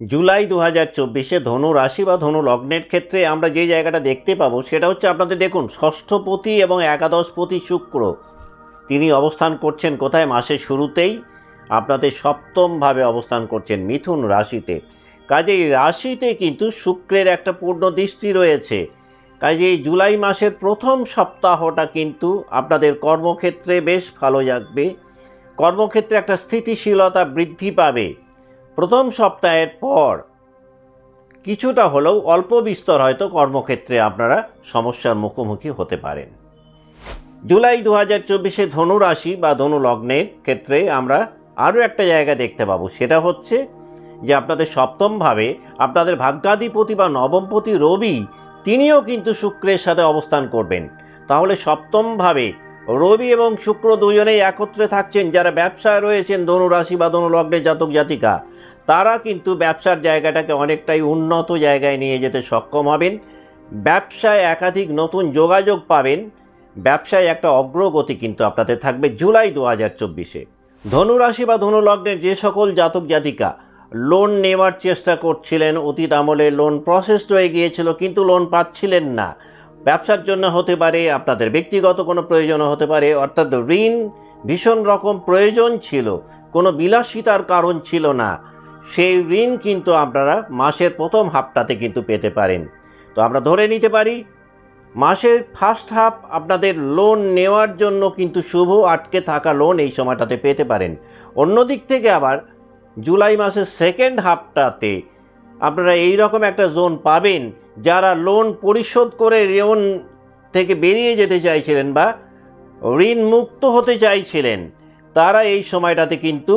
জুলাই দু হাজার চব্বিশে ধনু রাশি বা ধনু লগ্নের ক্ষেত্রে আমরা যে জায়গাটা দেখতে পাবো, সেটা হচ্ছে আপনাদের দেখুন, ষষ্ঠপতি এবং একাদশপতি শুক্র। তিনি অবস্থান করছেন কোথায়? মাসের শুরুতেই আপনাদের সপ্তমভাবে অবস্থান করছেন মিথুন রাশিতে। কাজেই রাশিতে কিন্তু শুক্রের একটা পূর্ণ দৃষ্টি রয়েছে। কাজেই জুলাই মাসের প্রথম সপ্তাহটা কিন্তু আপনাদের কর্মক্ষেত্রে বেশ ভালো যাবে। কর্মক্ষেত্রে একটা স্থিতিশীলতা বৃদ্ধি পাবে। প্রথম সপ্তাহের পর কিছুটা হলেও অল্প বিস্তর হয়তো কর্মক্ষেত্রে আপনারা সমস্যার মুখোমুখি হতে পারেন। জুলাই দু হাজার চব্বিশে ধনুরাশি বা ধনু লগ্নের ক্ষেত্রে আমরা আরও একটা জায়গা দেখতে পাবো। সেটা হচ্ছে যে আপনাদের সপ্তমভাবে আপনাদের ভাগ্যাধিপতি বা নবমপতি রবি, তিনিও কিন্তু শুক্রের সাথে অবস্থান করবেন। তাহলে সপ্তমভাবে রবি এবং শুক্র দুজনেই একত্রে থাকছেন। যারা ব্যবসায় রয়েছেন ধনুরাশি বা ধনু লগ্নের জাতক জাতিকা তারা কিন্তু ব্যবসার জায়গাটাকে অনেকটাই উন্নত জায়গায় নিয়ে যেতে সক্ষম হবেন। ব্যবসায় একাধিক নতুন যোগাযোগ পাবেন। ব্যবসায় একটা অগ্রগতি কিন্তু আপনাদের থাকবে জুলাই দু হাজার চব্বিশে। ধনুরাশি বা ধনু লগ্নের যে সকল জাতক জাতিকা লোন নেওয়ার চেষ্টা করছিলেন, অতীত আমলে লোন প্রসেসড হয়ে গিয়েছিল কিন্তু লোন পাচ্ছিলেন না। ব্যবসার জন্য হতে পারে, আপনাদের ব্যক্তিগত কোনো প্রয়োজন হতে পারে, অর্থাৎ ঋণ ভীষণ রকম প্রয়োজন ছিল, কোনো বিলাসিতার কারণ ছিল না। সেই ঋণ কিন্তু আপনারা মাসের প্রথম হাফটাতে কিন্তু পেতে পারেন। তো আমরা ধরে নিতে পারি, মাসের ফার্স্ট হাফ আপনাদের লোন নেওয়ার জন্য কিন্তু শুভ আটকে থাকা লোন এই সময়টাতে পেতে পারেন। অন্যদিক থেকে আবার জুলাই মাসের সেকেন্ড হাফটাতে আপনারা এই রকম একটা জোন পাবেন, যারা লোন পরিশোধ করে ঋণ থেকে বেরিয়ে যেতে চাইছিলেন বা ঋণ মুক্ত হতে চাইছিলেন, তারা এই সময়টাতে কিন্তু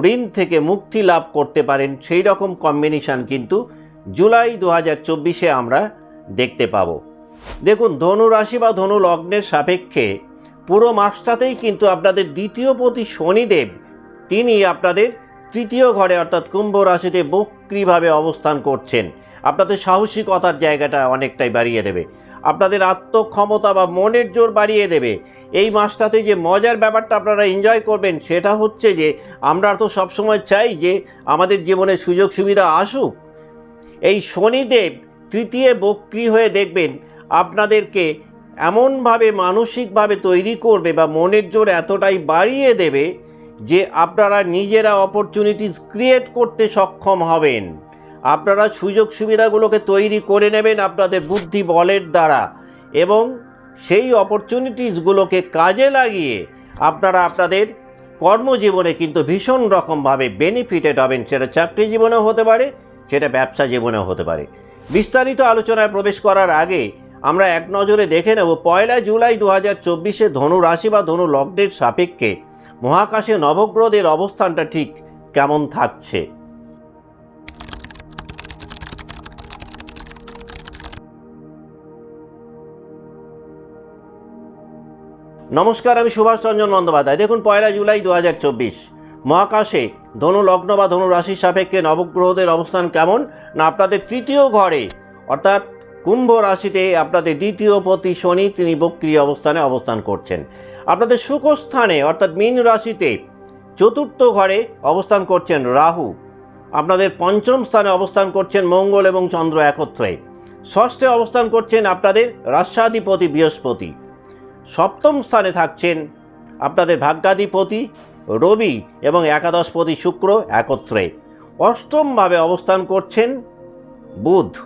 ঋণ থেকে মুক্তি লাভ করতে পারেন সেই রকম কম্বিনেশান কিন্তু জুলাই দু হাজার চব্বিশে আমরা দেখতে পাবো। দেখুন, ধনু রাশি বা ধনু লগ্নের সাপেক্ষে পুরো মাসটাতেই কিন্তু আপনাদের দ্বিতীয় পতি শনিদেব, তিনি আপনাদের তৃতীয় ঘরে অর্থাৎ কুম্ভ রাশিতে বক্রিভাবে অবস্থান করছেন। আপনাদের সাহসিকতার জায়গাটা অনেকটাই বাড়িয়ে দেবে। আপনাদের আত্মক্ষমতা বা মনের জোর বাড়িয়ে দেবে। এই মাসটাতে যে মজার ব্যাপারটা আপনারা এনজয় করবেন, সেটা হচ্ছে যে, আমরা তো সবসময় চাই যে, আমাদের জীবনে সুযোগ সুবিধা আসুক। এই শনিদেব তৃতীয় বক্রি হয়ে দেখবেন, আপনাদেরকে এমনভাবে মানসিকভাবে তৈরি করবে বা মনের জোর এতটাই বাড়িয়ে দেবে যে, আপনারা নিজেরা অপরচুনিটিস ক্রিয়েট করতে সক্ষম হবেন। আপনারা সুযোগ সুবিধাগুলোকে তৈরি করে নেবেন আপনাদের বুদ্ধি বলের দ্বারা। এবং সেই অপরচুনিটিসগুলোকে কাজে লাগিয়ে আপনারা আপনাদের কর্মজীবনে কিন্তু ভীষণ রকমভাবে বেনিফিটেড হবেন। সেটা চাকরি জীবনেও হতে পারে, সেটা ব্যবসা জীবনেও হতে পারে। বিস্তারিত আলোচনায় প্রবেশ করার আগে আমরা এক নজরে দেখে নেব, পয়লা জুলাই দু হাজার চব্বিশে ধনু রাশি বা ধনু লগ্নের সাপেক্ষে মহাকাশে নবগ্রহদের অবস্থানটা ঠিক কেমন থাকছে। নমস্কার, আমি সুভাষ রঞ্জন বন্দ্যোপাধ্যায়। দেখুন, পয়লা জুলাই দু হাজার চব্বিশ। মহাকাশে ধনু লগ্ন বা ধনু রাশির সাপেক্ষে নবগ্রহদের অবস্থান কেমন? না, আপনাদের তৃতীয় ঘরে, অর্থাৎ কুম্ভ রাশিতে আপনাদের দ্বিতীয় পতি শনি, তিনি বক্রিয় অবস্থানে অবস্থান করছেন। আপনাদের সুখস্থানে, অর্থাৎ মীন রাশিতে চতুর্থ ঘরে অবস্থান করছেন রাহু। আপনাদের পঞ্চম স্থানে অবস্থান করছেন মঙ্গল এবং চন্দ্র একত্রে। ষষ্ঠে অবস্থান করছেন আপনাদের রাষ্ট্রাধিপতি বৃহস্পতি। সপ্তম স্থানে থাকছেন আপনাদের ভাগ্যাধিপতি রবি এবং একাদশপতি শুক্র একত্রে। অষ্টমভাবে অবস্থান করছেন বুধ।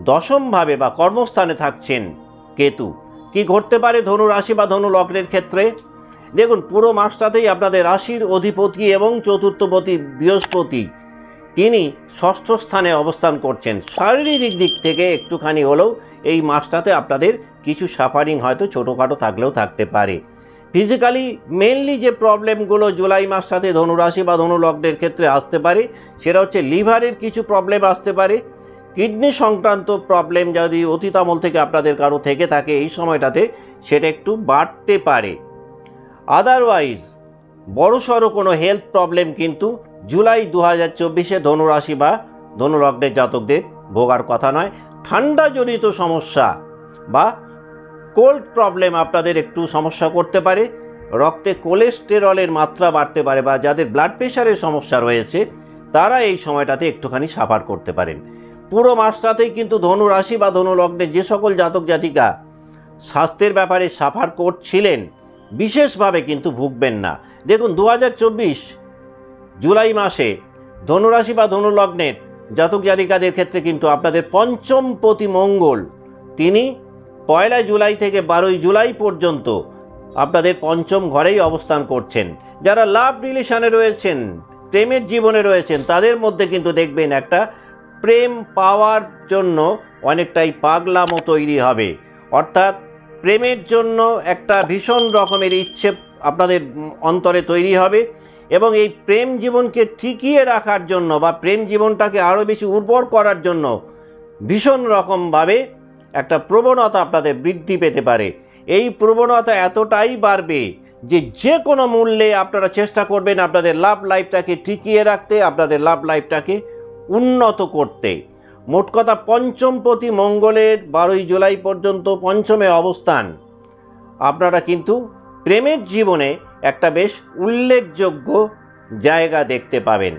দশমভাবে বা কর্মস্থানে থাকছেন কেতু। কি ঘটতে পারে ধনু রাশি বা ধনু লগ্নের ক্ষেত্রে? দেখুন, পুরো মাসটাতেই আপনাদের রাশির অধিপতি এবং চতুর্থপতি বৃহস্পতি। তিনি ষষ্ঠ স্থানে অবস্থান করছেন। শারীরিক দিক থেকে একটুখানি হলেও এই মাসটাতে আপনাদের কিছু সাফারিং হয়তো ছোটোখাটো থাকলেও থাকতে পারে। ফিজিক্যালি মেনলি যে প্রবলেমগুলো জুলাই মাসটাতে ধনুরাশি বা ধনু লগ্নের ক্ষেত্রে আসতে পারে, সেটা হচ্ছে লিভারের কিছু প্রবলেম আসতে পারে। কিডনি সংক্রান্ত প্রবলেম যদি অতীত আমল থেকে আপনাদের কারও থেকে থাকে এই সময়টাতে, সেটা একটু বাড়তে পারে। আদারওয়াইজ বড়সড় কোনো হেলথ প্রবলেম কিন্তু জুলাই দু হাজার চব্বিশে ধনুরাশি বা ধনুলগ্নের জাতকদের ভোগার কথা নয়। ঠান্ডাজনিত সমস্যা বা কোল্ড প্রবলেম আপনাদের একটু সমস্যা করতে পারে। রক্তে কোলেস্টেরলের মাত্রা বাড়তে পারে বা যাদের ব্লাড প্রেশারের সমস্যা রয়েছে, তারা এই সময়টাতে একটুখানি সাফার করতে পারেন। পুরো মাসটাতেই কিন্তু ধনু রাশি বা ধনু লগ্নে যে সকল জাতক জাতিকা স্বাস্থ্যের ব্যাপারে সাফার করছিলেন, বিশেষভাবে কিন্তু ভুগবেন না। দেখুন দু হাজার চব্বিশ জুলাই মাসে ধনুরাশি বা ধনুলগ্নের জাতক জাতিকাদের ক্ষেত্রে কিন্তু আপনাদের পঞ্চম প্রতি মঙ্গল। তিনি পয়লা জুলাই থেকে বারোই জুলাই পর্যন্ত আপনাদের পঞ্চম ঘরেই অবস্থান করছেন। যারা লাভ রিলেশনে রয়েছেন, প্রেমের জীবনে রয়েছেন, তাদের মধ্যে কিন্তু দেখবেন একটা প্রেম পাওয়ার জন্য অনেকটাই পাগলামো তৈরি হবে। অর্থাৎ প্রেমের জন্য একটা ভীষণ রকমের ইচ্ছে আপনাদের অন্তরে তৈরি হবে এবং এই প্রেম জীবনকে টিকিয়ে রাখার জন্য বা প্রেম জীবনটাকে আরও বেশি উর্বর করার জন্য ভীষণ রকমভাবে একটা প্রবণতা আপনাদের বৃদ্ধি পেতে পারে। এই প্রবণতা এতটাই বাড়বে যে যে কোনো মূল্যে আপনারা চেষ্টা করবেন আপনাদের লাভ লাইফটাকে টিকিয়ে রাখতে, আপনাদের লাভ লাইফটাকে উন্নত করতে। মোট কথা পঞ্চম প্রতি মঙ্গলের বারোই জুলাই পর্যন্ত পঞ্চমে অবস্থান। আপনারা কিন্তু প্রেমের জীবনে একটা বেশ উল্লেখযোগ্য জায়গা দেখতে পাবেন।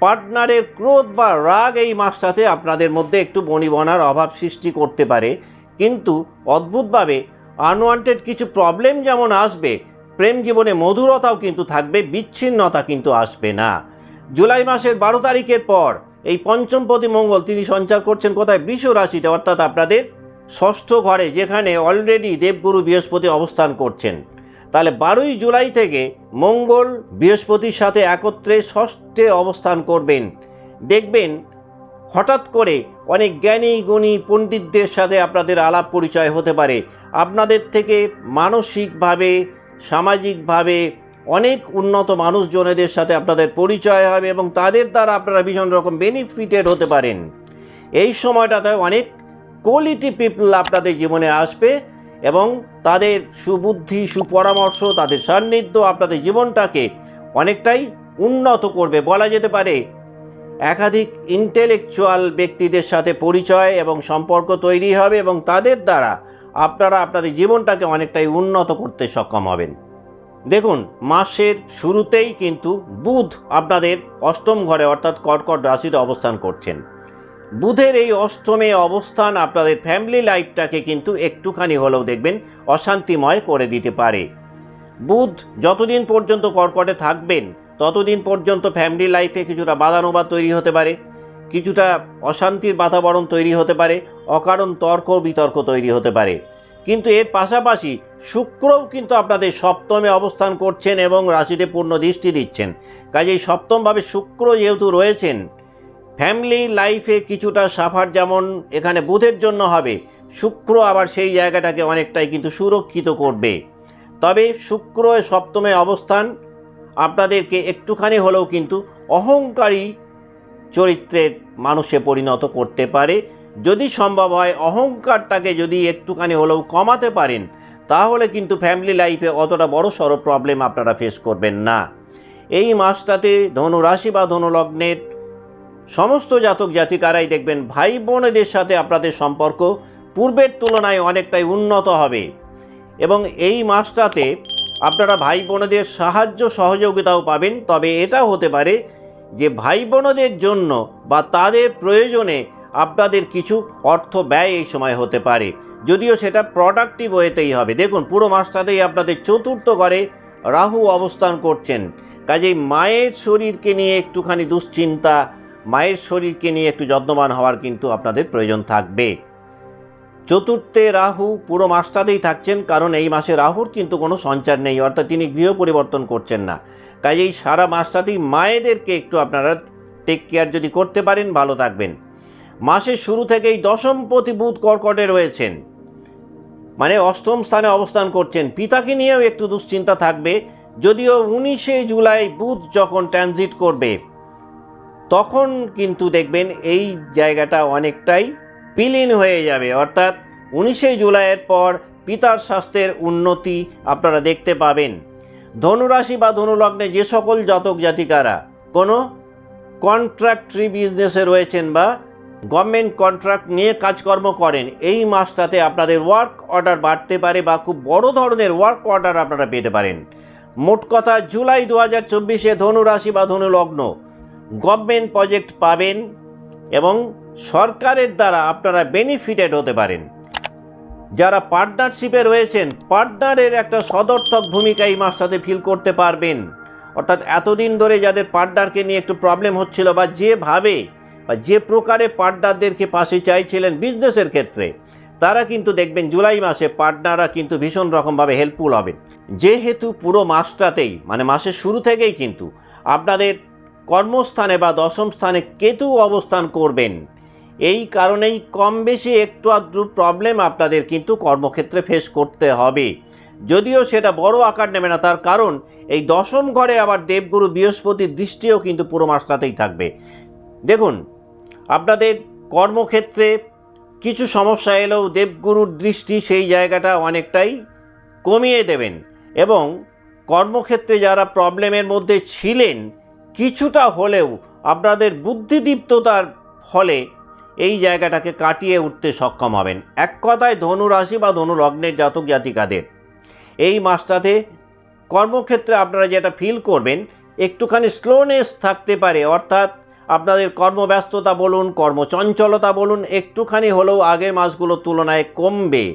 পার্টনারের ক্রোধ বা রাগ এই মাসটাতে আপনাদের মধ্যে একটু বনিবনার অভাব সৃষ্টি করতে পারে। কিন্তু অদ্ভুতভাবে আনওয়ান্টেড কিছু প্রবলেম যেমন আসবে, প্রেম জীবনে মধুরতাও কিন্তু থাকবে, বিচ্ছিন্নতা কিন্তু আসবে না। জুলাই মাসের বারো তারিখের পর এই পঞ্চমপতি মঙ্গল তিনি সঞ্চার করছেন কোথায়? বৃষ রাশিতে। অর্থাৎ আপনাদের ষষ্ঠ ঘরে যেখানে অলরেডি দেবগুরু বৃহস্পতি অবস্থান করছেন। তাহলে বারোই জুলাই থেকে মঙ্গল বৃহস্পতির সাথে একত্রে ষষ্ঠে অবস্থান করবেন। দেখবেন, হঠাৎ করে অনেক জ্ঞানী, গুণী পণ্ডিতদের সাথে আপনাদের আলাপ পরিচয় হতে পারে। আপনাদের থেকে মানসিকভাবে, সামাজিকভাবে অনেক উন্নত মানুষজনেদের সাথে আপনাদের পরিচয় হবে এবং তাদের দ্বারা আপনারা ভীষণ রকম বেনিফিটেড হতে পারেন। এই সময়টাতে অনেক কোয়ালিটি পিপল আপনাদের জীবনে আসবে। এবং তাদের সুবুদ্ধি, সুপরামর্শ, তাদের সান্নিধ্য আপনাদের জীবনটাকে অনেকটাই উন্নত করবে। বলা যেতে পারে, একাধিক ইন্টেলেকচুয়াল ব্যক্তিদের সাথে পরিচয় এবং সম্পর্ক তৈরি হবে এবং তাদের দ্বারা আপনারা আপনাদের জীবনটাকে অনেকটাই উন্নত করতে সক্ষম হবেন। দেখুন, মাসের শুরুতেই কিন্তু বুধ আপনাদের অষ্টম ঘরে অর্থাৎ কর্কট রাশিতে অবস্থান করছেন। বুধের এই অষ্টমে অবস্থান আপনাদের ফ্যামিলি লাইফটাকে কিন্তু একটুখানি হলেও দেখবেন অশান্তিময় করে দিতে পারে। বুধ যতদিন পর্যন্ত কর্কটে থাকবেন, ততদিন পর্যন্ত ফ্যামিলি লাইফে কিছুটা বাদানুবাদ তৈরি হতে পারে, কিছুটা অশান্তির বাতাবরণ তৈরি হতে পারে, অকারণ তর্ক বিতর্ক তৈরি হতে পারে। কিন্তু এর পাশাপাশি শুক্রও কিন্তু আপনাদের সপ্তমে অবস্থান করছেন এবং রাশিতে পূর্ণ দৃষ্টি দিচ্ছেন। কাজেই সপ্তমভাবে শুক্র যেহেতু রয়েছেন ফ্যামিলি লাইফে কিছুটা সাফার যেমন এখানে বুধের জন্য হবে, শুক্র আবার সেই জায়গাটাকে অনেকটাই কিন্তু সুরক্ষিত করবে। তবে শুক্র সপ্তমে অবস্থান আপনাদেরকে একটুখানি হলেও কিন্তু অহংকারী চরিত্রের মানুষে পরিণত করতে পারে। যদি সম্ভব হয় অহংকারটাকে যদি একটুখানি হলেও কমাতে পারেন, তাহলে কিন্তু ফ্যামিলি লাইফে অতটা বড় সড়ো প্রবলেম আপনারা ফেস করবেন না। এই মাসটাতে ধনুরাশি বা ধনু লগ্নের সমস্ত জাতক জাতিকারাই দেখবেন ভাই বোনেদের সাথে আপনাদের সম্পর্ক পূর্বের তুলনায় অনেকটাই উন্নত হবে। এবং এই মাসটাতে আপনারা ভাই বোনেদের সাহায্য সহযোগিতাও পাবেন। তবে এটা হতে পারে যে ভাই বোনদের জন্য বা তাদের প্রয়োজনে আপনাদের কিছু অর্থ ব্যয় এই সময় হতে পারে। যদিও সেটা প্রোডাক্টিভ ওয়েতেই হবে। দেখুন, পুরো মাসটাতেই আপনাদের চতুর্থ ঘরে রাহু অবস্থান করছেন। কাজেই মায়ের শরীরকে নিয়ে একটুখানি দুশ্চিন্তা মায়ের শরীরকে নিয়ে একটু যত্নবান হওয়ার কিন্তু আপনাদের প্রয়োজন থাকবে। চতুর্থে রাহু পুরো মাসটাতেই থাকছেন, কারণ এই মাসে রাহুর কিন্তু কোনো সঞ্চার নেই, অর্থাৎ তিনি গৃহ পরিবর্তন করছেন না। কাজেই সারা মাসটাতেই মায়েদেরকে একটু আপনারা টেক কেয়ার যদি করতে পারেন, ভালো থাকবেন। মাসের শুরু থেকেই দশম প্রতি বুধ কর্কটে রয়েছেন। মানে অষ্টম স্থানে অবস্থান করছেন। পিতাকে নিয়েও একটু দুশ্চিন্তা থাকবে, যদিও উনিশে জুলাই বুধ যখন ট্রানজিট করবে তখন কিন্তু দেখবেন এই জায়গাটা অনেকটাই বিলীন হয়ে যাবে। অর্থাৎ উনিশে জুলাইয়ের পর পিতার স্বাস্থ্যের উন্নতি আপনারা দেখতে পাবেন। ধনুরাশি বা ধনুলগ্নে যে সকল জাতক জাতিকারা কোনো কন্ট্রাক্টরি বিজনেসে রয়েছেন বা গভর্নমেন্ট কন্ট্রাক্ট নিয়ে কাজকর্ম করেন, এই মাসটাতে আপনাদের ওয়ার্ক অর্ডার বাড়তে পারে বা খুব বড় ধরনের ওয়ার্ক অর্ডার আপনারা পেতে পারেন। মোট কথা জুলাই দু হাজার চব্বিশে ধনুরাশি বা ধনুলগ্ন গভর্নমেন্ট প্রজেক্ট পাবেন এবং সরকারের দ্বারা আপনারা বেনিফিটেড হতে পারেন। যারা পার্টনারশিপে রয়েছেন পার্টনারের একটা সদর্থক ভূমিকা এই মাসটাতে ফিল করতে পারবেন। অর্থাৎ এতদিন ধরে যাদের পার্টনারকে নিয়ে একটু প্রবলেম হচ্ছিল বা যেভাবে বা যে প্রকারে পার্টনারদেরকে পাশে চাইছিলেন বিজনেসের ক্ষেত্রে, তারা কিন্তু দেখবেন জুলাই মাসে পার্টনাররা কিন্তু ভীষণ রকমভাবে হেল্পফুল হবে। যেহেতু পুরো মাসটাতেই মানে মাসের শুরু থেকেই কিন্তু আপনাদের কর্মস্থানে বা দশম স্থানে কেতু অবস্থান করবেন। এই কারণেই কম বেশি একটু আধটু প্রবলেম আপনাদের কিন্তু কর্মক্ষেত্রে ফেস করতে হবে। যদিও সেটা বড় আকার নেবে না, তার কারণ এই দশম ঘরে আবার দেবগুরু বৃহস্পতির দৃষ্টিও কিন্তু পুরো মাসটাতেই থাকবে। দেখুন, আপনাদের কর্মক্ষেত্রে কিছু সমস্যা এলেও দেবগুরুর দৃষ্টি সেই জায়গাটা অনেকটাই কমিয়ে দেবেন এবং কর্মক্ষেত্রে যারা প্রবলেমের মধ্যে ছিলেন কিছুটা হলেও আপনাদের বুদ্ধিদীপ্ততার ফলে এই জায়গাটাকে কাটিয়ে উঠতে সক্ষম হবেন। এক কথায় ধনু রাশি বা ধনু লগ্নের জাতক জাতিকাদের। এই মাসটাতে কর্মক্ষেত্রে আপনারা যেটা ফিল করবেন, একটুখানি স্লোনেস থাকতে পারে, অর্থাৎ আপনাদের কর্মব্যস্ততা বলুন, কর্মচঞ্চলতা বলুন, একটুখানি হলেও আগের মাসগুলোর তুলনায় কমবে।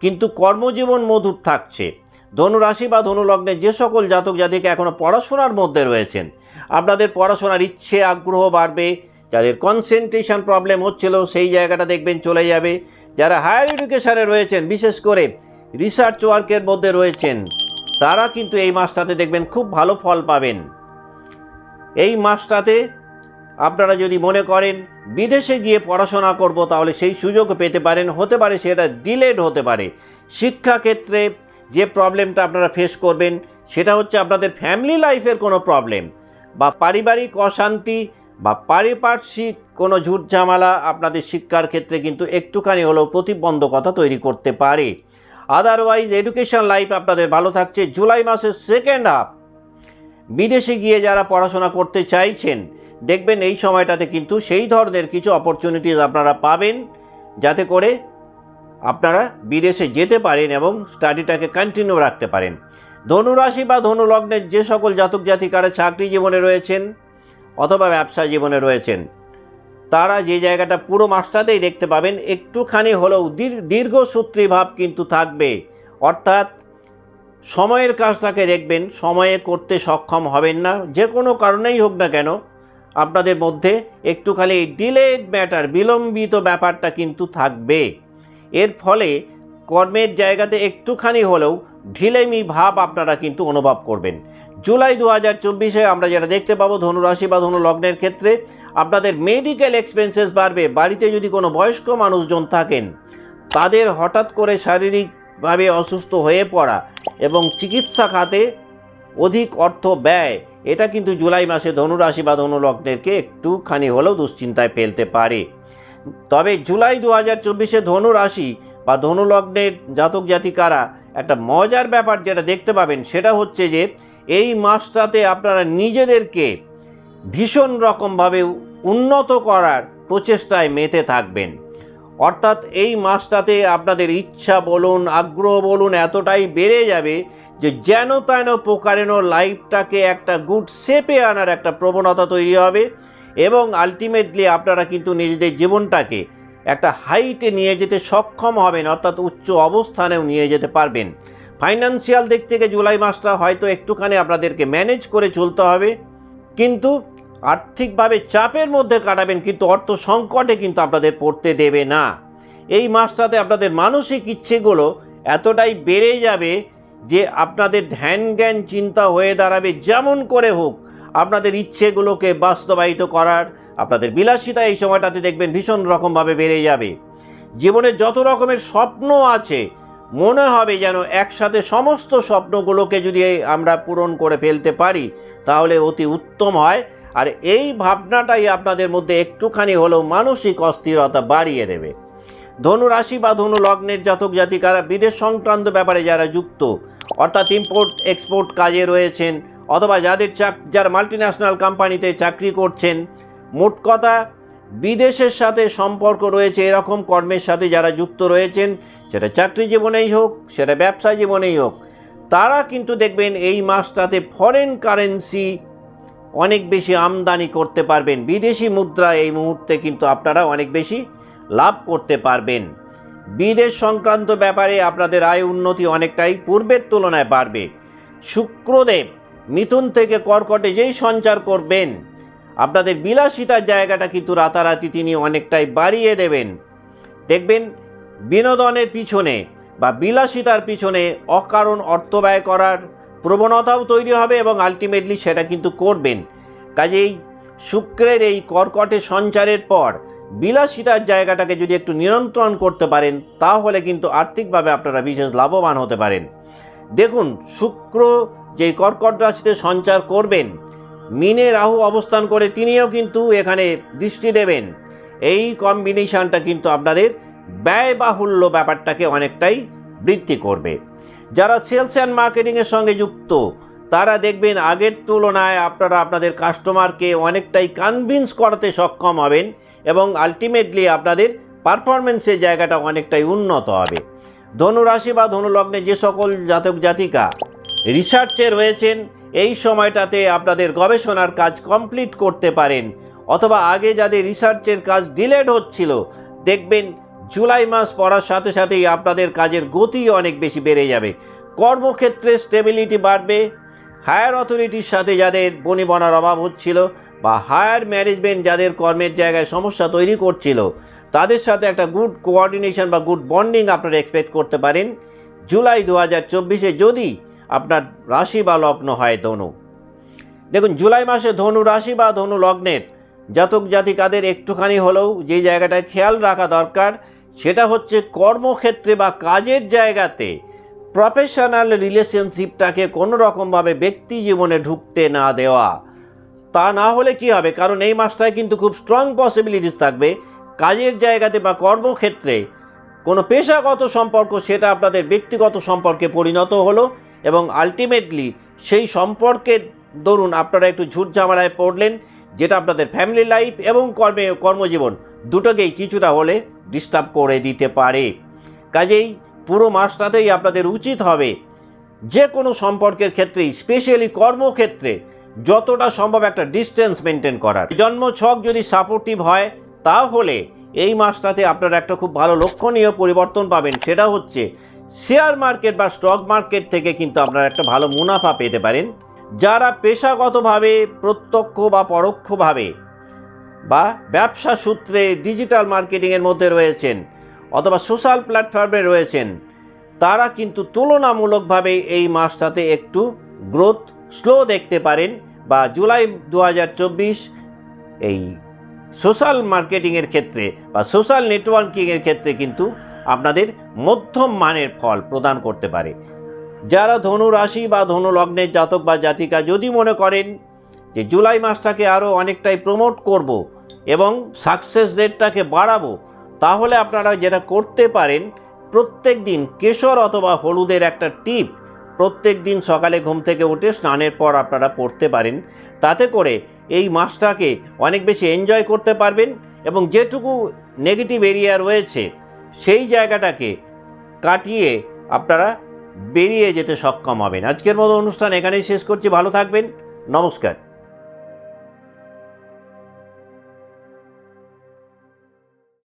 কিন্তু কর্মজীবন মধুর থাকছে। ধনুরাশি বা ধনুলগ্নে যে সকল জাতক জাতিকে এখনও পড়াশোনার মধ্যে রয়েছেন আপনাদের পড়াশোনার ইচ্ছে, আগ্রহ বাড়বে। যাদের কনসেন্ট্রেশন প্রবলেম হচ্ছিল, সেই জায়গাটা দেখবেন চলে যাবে। যারা হায়ার এডুকেশানে রয়েছেন, বিশেষ করে রিসার্চ ওয়ার্কের মধ্যে রয়েছেন, তারা কিন্তু এই মাসটাতে দেখবেন খুব ভালো ফল পাবেন। এই মাসটাতে আপনারা যদি মনে করেন, বিদেশে গিয়ে পড়াশোনা করব, তাহলে সেই সুযোগ পেতে পারেন। হতে পারে সেটা ডিলেড হতে পারে। শিক্ষাক্ষেত্রে যে প্রবলেমটা আপনারা ফেস করবেন, সেটা হচ্ছে আপনাদের ফ্যামিলি লাইফের কোনো প্রবলেম বা পারিবারিক অশান্তি বা পারিপার্শ্বিক কোনো ঝুটঝামেলা আপনাদের শিক্ষার ক্ষেত্রে কিন্তু একটুখানি হলেও প্রতিবন্ধকতা তৈরি করতে পারে। আদারওয়াইজ এডুকেশন লাইফ আপনাদের ভালো থাকছে। জুলাই মাসের সেকেন্ড হাফ বিদেশে গিয়ে যারা পড়াশোনা করতে চাইছেন, দেখবেন এই সময়টাতে কিন্তু সেই ধরনের কিছু অপরচুনিটিস আপনারা পাবেন, যাতে করে আপনারা বিদেশে যেতে পারেন এবং স্টাডিটাকে কন্টিনিউ রাখতে পারেন। ধনুরাশি বা ধনুলগ্নের যে সকল জাতক জাতিকারা চাকরি জীবনে রয়েছেন অথবা ব্যবসা জীবনে রয়েছেন, তারা যে জায়গাটা পুরো মাসটাতেই দেখতে পাবেন, একটুখানি হলেও দীর্ঘ ভাব কিন্তু থাকবে। অর্থাৎ সময়ের কাজটাকে দেখবেন, সময়ে করতে সক্ষম হবেন না, যে কোনো কারণেই হোক না কেন, আপনাদের মধ্যে একটুখানি ডিলেড ম্যাটার, বিলম্বিত ব্যাপারটা কিন্তু থাকবে। এর ফলে কর্মের জায়গাতে একটুখানি হলেও ঢিলেমি ভাব আপনারা কিন্তু অনুভব করবেন। জুলাই দু হাজার চব্বিশে আমরা যেটা দেখতে পাবো ধনুরাশি বা ধনু লগ্নের ক্ষেত্রে, আপনাদের মেডিকেল এক্সপেন্সেস বাড়বে। বাড়িতে যদি কোনো বয়স্ক মানুষজন থাকেন, তাদের হঠাৎ করে শারীরিকভাবে অসুস্থ হয়ে পড়া এবং চিকিৎসা খাতে অধিক অর্থ ব্যয়, এটা কিন্তু জুলাই মাসে ধনুরাশি বা ধনুলগ্নেরকে একটুখানি হলেও দুশ্চিন্তায় ফেলতে পারে। তবে জুলাই দু হাজার চব্বিশে ধনুরাশি বা ধনুলগ্নের জাতক জাতিকারা একটা মজার ব্যাপার যেটা দেখতে পাবেন, সেটা হচ্ছে যে এই মাসটাতে আপনারা নিজেদেরকে ভীষণ রকমভাবে উন্নত করার প্রচেষ্টায় মেতে থাকবেন। অর্থাৎ এই মাসটাতে আপনাদের ইচ্ছা বলুন, আগ্রহ বলুন এতটাই বেড়ে যাবে যে যেন তেন প্রকারেণ লাইফটাকে একটা গুড শেপে আনার একটা প্রবণতা তৈরি হবে এবং আলটিমেটলি আপনারা কিন্তু নিজেদের জীবনটাকে একটা হাইটে নিয়ে যেতে সক্ষম হবেন, অর্থাৎ উচ্চ অবস্থানেও নিয়ে যেতে পারবেন। ফাইন্যান্সিয়াল দিক থেকে জুলাই মাসটা হয়তো একটুখানি আপনাদেরকে ম্যানেজ করে চলতে হবে, কিন্তু আর্থিকভাবে চাপের মধ্যে কাটাবেন, কিন্তু অর্থ সংকটে কিন্তু আপনাদের পড়তে দেবে না। এই মাসটাতে আপনাদের মানসিক ইচ্ছেগুলো এতটাই বেড়ে যাবে যে আপনাদের ধ্যান জ্ঞান চিন্তা হয়ে দাঁড়াবে, যেমন করে হোক। আপনাদের ইচ্ছেগুলোকে বাস্তবায়িত করার, আপনাদের বিলাসিতা এই সময়টাতে দেখবেন ভীষণ রকমভাবে বেড়ে যাবে। জীবনে যত রকমের স্বপ্ন আছে, মনে হবে যেন একসাথে সমস্ত স্বপ্নগুলোকে যদি আমরা পূরণ করে ফেলতে পারি, তাহলে অতি উত্তম হয়। আর এই ভাবনাটাই আপনাদের মধ্যে একটুখানি হলেও মানসিক অস্থিরতা বাড়িয়ে দেবে। ধনু রাশি বা ধনু লগ্নের জাতক জাতিকারা বিদেশ সংক্রান্ত ব্যাপারে যারা যুক্ত, অর্থাৎ ইম্পোর্ট এক্সপোর্ট কাজে রয়েছেন অথবা যাদের চাক, যার মাল্টি ন্যাশনাল কোম্পানিতে চাকরি করছেন, মোট কথা বিদেশের সাথে সম্পর্ক রয়েছে এরকম কর্মের সাথে যারা যুক্ত রয়েছেন, সেটা চাকরি জীবনেই হোক, সেটা ব্যবসা জীবনেই হোক, তারা কিন্তু দেখবেন এই মাসটাতে ফরেন কারেন্সি অনেক বেশি আমদানি করতে পারবেন। বিদেশি মুদ্রা এই মুহূর্তে কিন্তু আপনারা অনেক বেশি লাভ করতে পারবেন। বিদেশ সংক্রান্ত ব্যাপারে আপনাদের আয় উন্নতি অনেকটাই পূর্বের তুলনায় বাড়বে। শুক্রদেব মিথুন থেকে কর্কটে যেই সঞ্চার করবেন, আপনাদের বিলাসিতার জায়গাটা কিন্তু রাতারাতি তিনি অনেকটাই বাড়িয়ে দেবেন। দেখবেন, বিনোদনের পিছনে বা বিলাসিতার পিছনে অকারণ অর্থ ব্যয় করার প্রবণতাও তৈরি হবে এবং আলটিমেটলি সেটা কিন্তু করবেন। কাজেই শুক্রের এই কর্কটে সঞ্চারের পর বিলাসিতার জায়গাটাকে যদি একটু নিয়ন্ত্রণ করতে পারেন, তাহলে কিন্তু আর্থিকভাবে আপনারা বিশেষ লাভবান হতে পারেন। দেখুন, শুক্র যেই কর্কট রাশিতে সঞ্চার করবেন, মিনে রাহু অবস্থান করে তিনিও কিন্তু এখানে দৃষ্টি দেবেন। এই কম্বিনেশনটা কিন্তু আপনাদের ব্যয়বাহুল্য ব্যাপারটাকে অনেকটাই বৃদ্ধি করবে। যারা সেলস অ্যান্ড মার্কেটিংয়ের সঙ্গে যুক্ত, তারা দেখবেন আগের তুলনায় আপনারা আপনাদের কাস্টমারকে অনেকটাই কনভিন্স করাতে সক্ষম হবেন এবং আলটিমেটলি আপনাদের পারফরমেন্সের জায়গাটা অনেকটাই উন্নত হবে। ধনুরাশি বা ধনুলগ্নে যে সকল জাতক জাতিকা রিসার্চে রয়েছেন, এই সময়টাতে আপনাদের গবেষণার কাজ কমপ্লিট করতে পারেন। অথবা আগে যাদের রিসার্চের কাজ ডিলেড হচ্ছিল, দেখবেন জুলাই মাস পড়ার সাথে সাথেই আপনাদের কাজের গতি অনেক বেশি বেড়ে যাবে। কর্মক্ষেত্রে স্টেবিলিটি বাড়বে। হায়ার অথরিটির সাথে যাদের বনিবনার অভাব হচ্ছিল বা হায়ার ম্যানেজমেন্ট যাদের কর্মের জায়গায় সমস্যা তৈরি করছিল, তাদের সাথে একটা গুড কোঅর্ডিনেশন বা গুড বন্ডিং আপনারা এক্সপেক্ট করতে পারেন। জুলাই দু হাজার চব্বিশে যদি আপনার রাশি বা লগ্ন হয় ধনু। দেখুন, জুলাই মাসে ধনু রাশি বা ধনু লগ্নের জাতক জাতিকাদের একটুখানি হলেও যে জায়গাটায় খেয়াল রাখা দরকার, সেটা হচ্ছে কর্মক্ষেত্রে বা কাজের জায়গাতে প্রফেশনাল রিলেশনশিপটাকে কোনো রকমভাবে ব্যক্তি জীবনে ঢুকতে না দেওয়া। তা না হলে কি হবে? কারণ এই মাসটায় কিন্তু খুব স্ট্রং পসিবিলিটিস থাকবে। কাজের জায়গাতে বা কর্মক্ষেত্রে কোনো পেশাগত সম্পর্ক, সেটা আপনাদের ব্যক্তিগত সম্পর্কে পরিণত হলো। এবং আলটিমেটলি সেই সম্পর্কের দরুন আপনারা একটু ঝুট ঝামেলায় পড়লেন, যেটা আপনাদের ফ্যামিলি লাইফ এবং কর্মে, কর্মজীবন দুটোকেই কিছুটা হলে ডিস্টার্ব করে দিতে পারে। কাজেই পুরো মাসটাতেই আপনাদের উচিত হবে যে কোনো সম্পর্কের ক্ষেত্রেই স্পেশালি কর্মক্ষেত্রে, যতটা সম্ভব একটা ডিস্টেন্স মেনটেন করার। জন্ম ছক যদি সাপোর্টিভ হয়, তাহলে এই মাসটাতে আপনারা একটা খুব ভালো লক্ষণীয় পরিবর্তন পাবেন, সেটা হচ্ছে শেয়ার মার্কেট বা স্টক মার্কেট থেকে কিন্তু আপনারা একটা ভালো মুনাফা পেতে পারেন, যারা পেশাগতভাবে, প্রত্যক্ষ বা পরোক্ষভাবে বা ব্যবসা সূত্রে ডিজিটাল মার্কেটিংয়ের মধ্যে রয়েছেন অথবা সোশ্যাল প্ল্যাটফর্মে রয়েছেন, তারা কিন্তু তুলনামূলকভাবে এই মাসটাতে একটু গ্রোথ স্লো দেখতে পারেন বা জুলাই দু হাজার চব্বিশ এই সোশ্যাল মার্কেটিংয়ের ক্ষেত্রে বা সোশ্যাল নেটওয়ার্কিংয়ের ক্ষেত্রে কিন্তু আপনাদের মধ্যম মানের ফল প্রদান করতে পারে। যারা ধনু রাশি বা ধনু লগ্নের জাতক বা জাতিকা যদি মনে করেন যে জুলাই মাসটাকে আরও অনেকটাই প্রমোট করব এবং সাকসেস রেটটাকে বাড়াবো, তাহলে আপনারা যেটা করতে পারেন, প্রত্যেক দিন কেশর অথবা হলুদের একটা টিপ। প্রত্যেক দিন সকালে ঘুম থেকে উঠে স্নানের পর আপনারা পড়তে পারেন। তাতে করে এই মাসটাকে অনেক বেশি এনজয় করতে পারবেন এবং যেটুকু নেগেটিভ এরিয়া রয়েছে সেই জায়গাটাকে কাটিয়ে আপনারা বেরিয়ে যেতে সক্ষম হবেন। আজকের মতো অনুষ্ঠান এখানেই শেষ করছি। ভালো থাকবেন। নমস্কার।